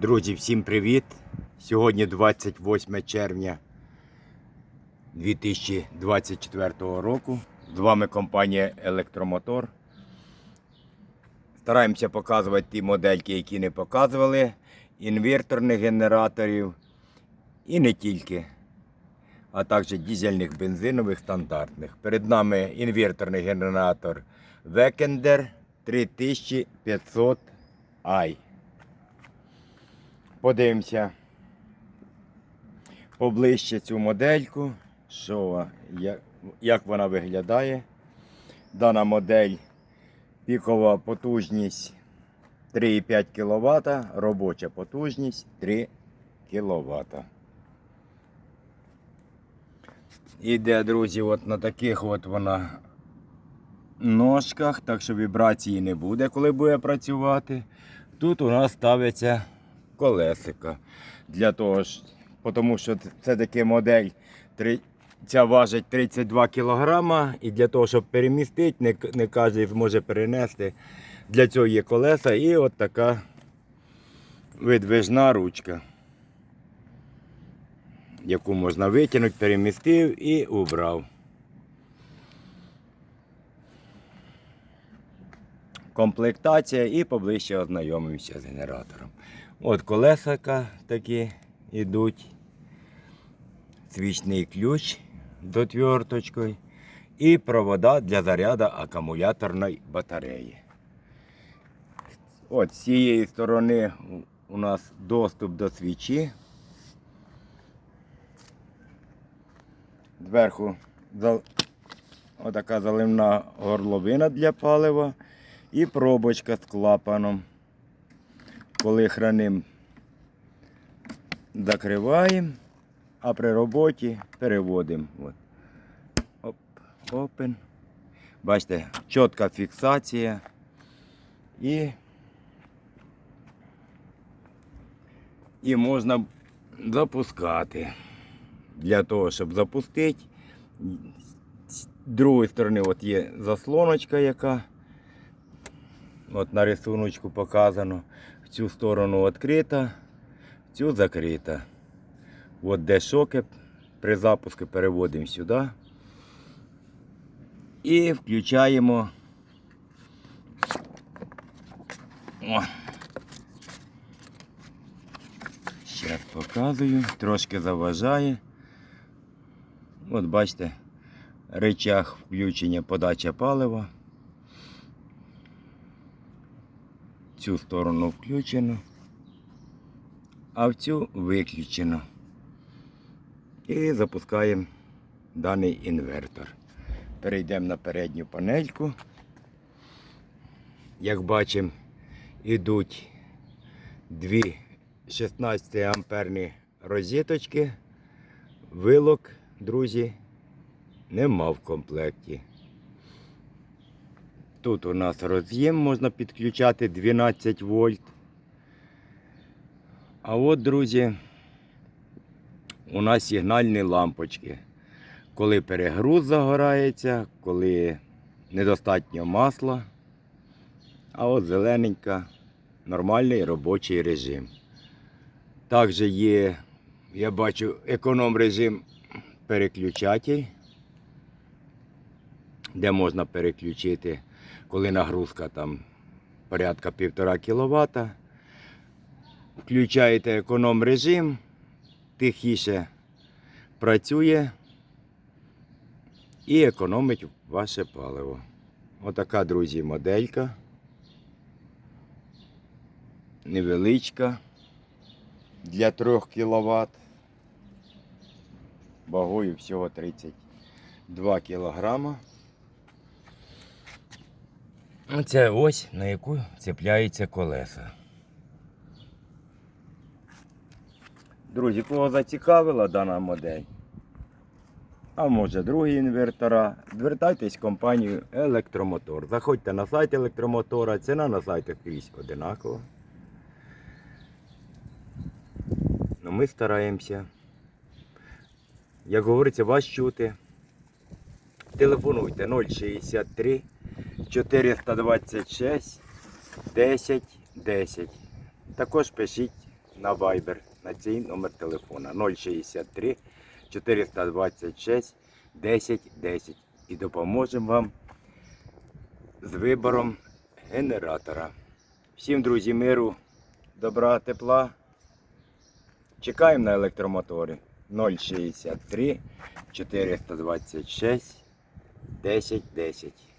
Друзі, всім привіт! Сьогодні 28 червня 2024 року. З вами компанія Електромотор. Стараємося показувати ті модельки, які не показували, інверторних генераторів і не тільки, а також дізельних бензинових стандартних. Перед нами інверторний генератор Векендер 3500i. Подивимося поближче цю модельку, що, як, вона виглядає. Дана модель пікова потужність 3,5 кВт, робоча потужність 3 кВт. Іде, друзі, от на таких от вона ножках, так що вібрації не буде, коли буде працювати. Тут у нас ставиться колесика. Для того ж, тому що це таки модель, ця важить 32 кг, і для того, щоб перемістити, не, не кожен зможе перенести. Для цього є колеса і от така видвижна ручка, яку можна витягнути, перемістив і убрав. комплектація і поближче ознайомився з генератором. От колесика такі йдуть. Свічний ключ до тверточкою і провода для заряду акумуляторної батареї. От з цієї сторони у нас доступ до свічі. Зверху отака заливна горловина для палива і пробочка з клапаном. Коли храним, закриваємо, а при роботі переводимо. От. Оп, open. Бачите, чітка фіксація і, і можна запускати. Для того, щоб запустити, з другої сторони от є заслоночка, яка От на рисуночку показано. Цю сторону відкрита, цю закрита. От де шоки при запуску переводимо сюди. І включаємо. О. Ще раз показую, трошки заважає. От бачите, речах включення подача палива. Цю сторону включено, а в цю виключено. І запускаємо даний інвертор. Перейдемо на передню панельку. Як бачимо, йдуть дві 16 амперні розеточки. Вилок, друзі, нема в комплекті. Тут у нас роз'єм можна підключати 12 вольт. А от, друзі, у нас сигнальні лампочки. Коли перегруз загорається, коли недостатньо масла. А от зелененька, нормальний робочий режим. Також є, я бачу, економ режим переключатель, де можна переключити коли нагрузка там порядка 1,5 кВт. Включаєте економ режим, тихіше працює і економить ваше паливо. Отака, друзі, моделька. Невеличка для 3 кВт. Вагою всього 32 кілограма. Це ось на яку цепляються колеса. Друзі, кого зацікавила дана модель? А може другі інвертора, звертайтесь в компанію Електромотор. Заходьте на сайт електромотора, ціна на сайтах скрізь одинакова. Ну, ми стараємося, як говориться, вас чути. Телефонуйте 063 426 10 10. Також пишіть на Viber на цей номер телефона 063 426 10 10 і допоможемо вам з вибором генератора. Всім, друзі, миру, добра, тепла. Чекаємо на електромотори 063 426 10 10.